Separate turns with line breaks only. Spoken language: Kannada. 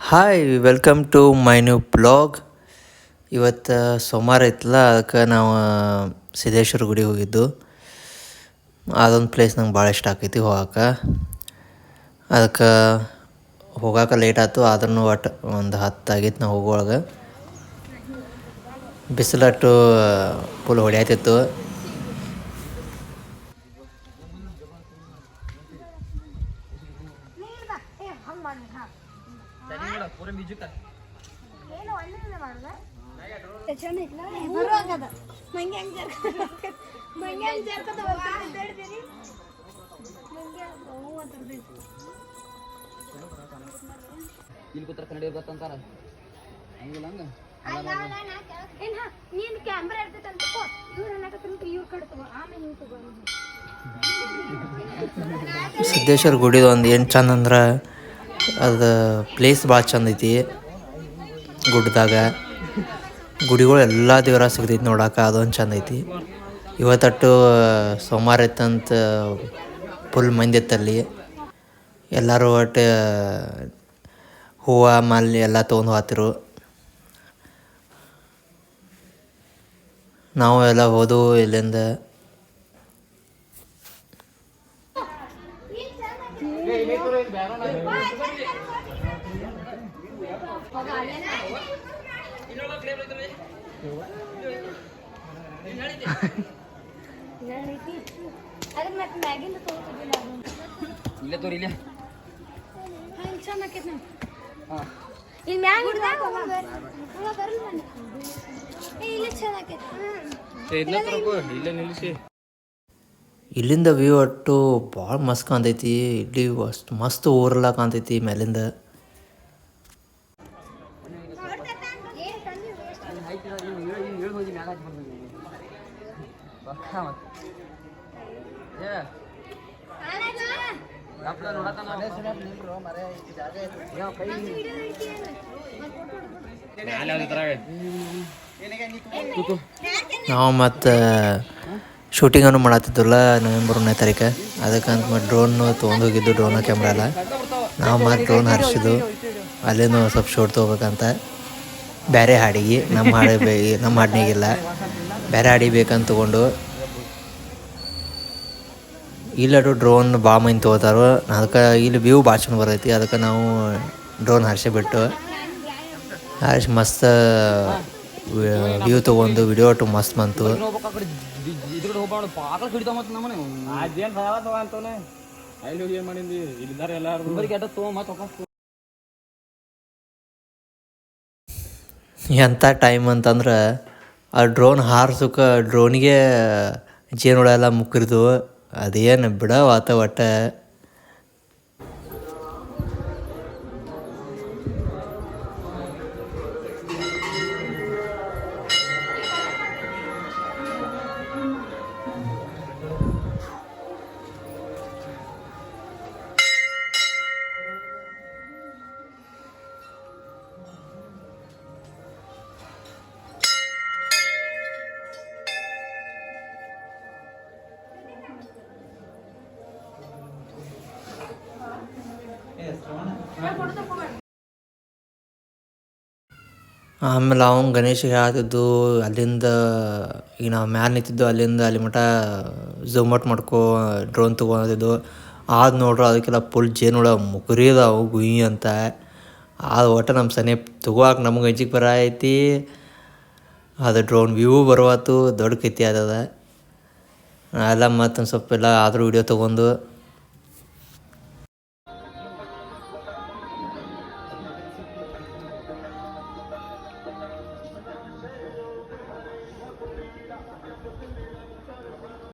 Hi welcome to my new blog ಇವತ್ತು ಸೋಮವಾರ ಇತ್ತಲ್ಲ, ಅದಕ್ಕೆ ನಾವು ಸಿದ್ದೇಶ್ವರ ಗುಡಿಗೆ ಹೋಗಿದ್ದು. ಅದೊಂದು ಪ್ಲೇಸ್ ನಂಗೆ ಭಾಳ ಇಷ್ಟ ಆಕೈತಿ ಹೋಗಕ್ಕೆ ಅದಕ್ಕೆ ಹೋಗಾಕ ಲೇಟ್ ಆಯ್ತು ಆದ್ರೂ ಒಟ್ಟು ಒಂದು ಹತ್ತು ಆಗಿತ್ತು ನಾವು ಹೋಗುವಾಗ ಬಿಸಿಲಟ್ಟು ಫುಲ್ ಹೊಡ್ಯಾತಿತ್ತು.
ಬರುವಾಗದ
ಇಲ್ಲಿ ಕೂತ್ರ ಕನ್ನಡಿ ಗೊತ್ತಂತಾರ ಹಂಗಿಲ್ಲ ಹಂಗ?
ಏನ್ ಹಾ ನೀನ್ ಕ್ಯಾಮ್ರಾ ಇರ್ತೈತೆ ಅಂತ ಇವ್ರು ಅನ್ನಕತ್ತ ಇವ್ರು ಕಡ್ತವ ಆಮೇಲೆ ಹಿಂಗೆ ತಗೋ
ಸಿದ್ದೇಶ್ವರ ಗುಡಿದು ಒಂದು ಏನು ಚಂದ ಅಂದ್ರೆ ಅದು ಪ್ಲೇಸ್ ಭಾಳ ಚಂದ ಐತಿ. ಗುಡ್ಡದಾಗ ಗುಡಿಗಳು ಎಲ್ಲ ದೇವರ ಸಿಗ್ತೈತಿ ನೋಡಕ್ಕೆ ಅದೊಂದು ಚಂದ ಐತಿ. ಇವತ್ತಟ್ಟು ಸೋಮವಾರ ಇತ್ತಂತ ಫುಲ್ ಮಂದಿ ಇತ್ತಲ್ಲಿ. ಎಲ್ಲರೂ ಒಟ್ಟು ಹೂವು ಮಾಲಿ ಎಲ್ಲ ತೊಗೊಂಡು ಹೋಗ್ತಿರು. ನಾವು ಎಲ್ಲ ಹೋದವು ಇಲ್ಲಿಂದ.
ಇಲ್ಲೇ ತೋರಿ ಇಲ್ಲೇ.
ಹಾಂ
ಹಾಂ
ಇಲ್ಲಿ ಮ್ಯಾಗ
ಇಲ್ಲಿಂದ ವ್ಯೂ ಒಟ್ಟು ಭಾಳ ಮಸ್ತ್ ಕಾಣ್ತೈತಿ. ಇಲ್ಲಿ ಅಷ್ಟು ಮಸ್ತ್ ಊರೆಲ್ಲ ಕಾಣ್ತೈತಿ ಮೇಲಿಂದ.
ಏಳು
ನಾವು ಮತ್ತು ಶೂಟಿಂಗನ್ನು ಮಾಡತ್ತಿದ್ವಲ್ಲ ನವೆಂಬರ್ ಒಂದನೇ ತಾರೀಕು. ಅದಕ್ಕಂತ ಮತ್ತು ಡ್ರೋನ್ ತೊಗೊಂಡು ಹೋಗಿದ್ದು ಡ್ರೋನ್ ಕ್ಯಾಮ್ರಾ ಎಲ್ಲ ನಾವು ಮತ್ತು ಡ್ರೋನ್ ಹರಿಸಿದ್ದು. ಅಲ್ಲೇನು ಸ್ವಲ್ಪ ಶೂಟ್ ತೊಗೋಬೇಕಂತ. ಬೇರೆ ಹಾಡಿಗೆ. ನಮ್ಮ ಹಾಡು ನಮ್ಮ ಹಾಡಿನಾಗಿಲ್ಲ. ಬೇರೆ ಹಾಡಿಗೆ ಬೇಕಂತ ತೊಗೊಂಡು ಇಲ್ಲಡು ಡ್ರೋನ್ ಬಾಮ್ ಮಂದಿ ತೊಗೋತಾರೋ ಅದಕ್ಕೆ ಇಲ್ಲಿ ವ್ಯೂ ಭಾಳ ಚಂದ ಬರೈತಿ. ಅದಕ್ಕೆ ನಾವು ಡ್ರೋನ್ ಹಾರಿಸಿಬಿಟ್ಟು ಹಾರಿಸಿ ಮಸ್ತ್, ವ್ಯೂ ತೊಗೊಂಡು ವಿಡಿಯೋ ಒಟ್ಟು ಮಸ್ತ್ ಬಂತು. ಎಂಥ ಟೈಮ್ ಅಂತಂದ್ರೆ, ಆ ಡ್ರೋನ್ ಹಾರಿಸೋಕೆ ಡ್ರೋನಿಗೆ ಜೇನುಳ ಎಲ್ಲ ಮುಕ್ಕಿರ್ದು. ಅದೇನು ಬಿಡವಾತ ಒಟ್ಟು ಆಮೇಲೆ ಅವನು ಗಣೇಶಿಗೆ ಹೇಳ್ತಿದ್ದು ಅಲ್ಲಿಂದ ಈಗ ನಾವು ಮ್ಯಾಲೆ ನಿಂತಿದ್ದು, ಅಲ್ಲಿಂದ ಅಲ್ಲಿ ಮಟ ಝೂಮ್ ಮಾಡ್ಕೋ ಡ್ರೋನ್ ತೊಗೊಂಡಿದ್ದು ಆದ್ ನೋಡ್ರು ಅದಕ್ಕೆಲ್ಲ ಫುಲ್ ಜೇನುಳ ಮುಗುರಿ ಅದಾವು ಗುಯ್ ಅಂತ. ಆದ ಒಟ್ಟು ನಮ್ಮ ಸನಿ ತಗೋಕೆ ನಮ್ಗೆ ಅಂಜಿಕೆ ಬರ ಐತಿ. ಅದು ಡ್ರೋನ್ ವ್ಯೂ ಬರುವತ್ತು, ದೊಡ್ಡ ಕೈತಿ ಅದದ ಎಲ್ಲ ಮತ್ತೊಂದು ಸ್ವಲ್ಪ ಎಲ್ಲ ಆದರೂ ವಿಡಿಯೋ ತೊಗೊಂಡು.